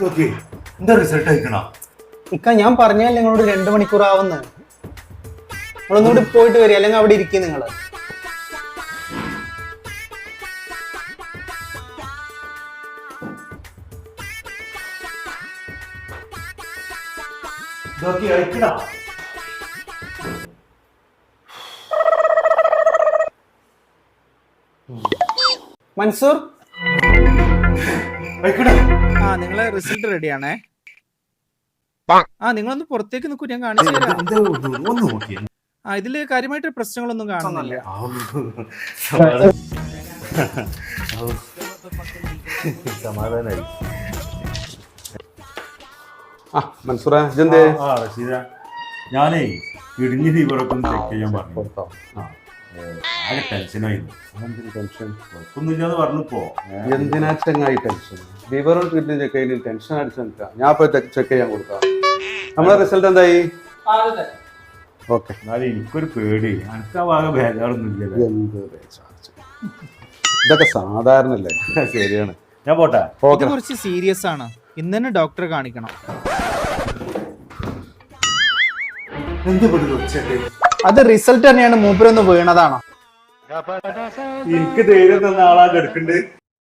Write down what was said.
നോക്കി എന്താ റിസൾട്ട് അയക്കണ? ഇക്ക ഞാൻ പറഞ്ഞാൽ നിങ്ങളോട് രണ്ടു മണിക്കൂർ ആവുന്ന നിങ്ങളൊന്നുകൂടി പോയിട്ട് വരിക അല്ലെങ്കിൽ അവിടെ ഇരിക്കും നിങ്ങൾ. നോക്കി അയക്കണ? മൻസൂർ? അയക്കണ? ആ നിങ്ങളെ റിസൾട്ട് റെഡിയാണേ ആ നിങ്ങളൊന്ന് പുറത്തേക്ക് നിൽക്കൂ ഞാൻ കാണിച്ചു ആ ഇതിൽ കാര്യമായിട്ട് പ്രശ്നങ്ങളൊന്നും കാണുന്നില്ല. സമാധാനായി. ആ മൻസൂറ റഷീദ. ഞാനേ ഇടുങ്ങി ഫീവറൊക്കെ ഒന്ന് ചെക്ക് ചെയ്യാൻ പറഞ്ഞു. ആകെ ടെൻഷനായിരുന്നു എന്തിന് ടെൻഷൻ കുഴപ്പമൊന്നുമില്ലാന്ന് പറഞ്ഞപ്പോ എന്തിനാ ചങ്ങായി ടെൻഷൻ ലിവറും കിഡ്നി ചെക്ക് ചെയ്യുന്ന ടെൻഷൻ അടിച്ച് നിൽക്കാം. ഞാൻ പോയി ചെക്ക് ചെയ്യാൻ കൊടുക്കാം. നമ്മളെ റിസൾട്ട് എന്തായി? ഓക്കെ. എന്നാലും എനിക്കൊരു പേടി. അടുത്ത ഭാഗം ബേജാറൊന്നുമില്ല എന്ത് ബേജാറ്. ഇതൊക്കെ സാധാരണ അല്ലേ ശരിയാണ്. ഞാൻ പോട്ടെ. ഇത് ഓക്കെ കുറച്ച് സീരിയസ് ആണ്. ഇന്ന് തന്നെ ഡോക്ടറെ കാണിക്കണം. എന്ത് പെടുന്നു ഉച്ചയ്ക്ക് അത് റിസൾട്ട് തന്നെയാണ് മൂപ്പരൊന്ന് വീണതാണ്? എനിക്ക് ധൈര്യം തന്ന ആളാ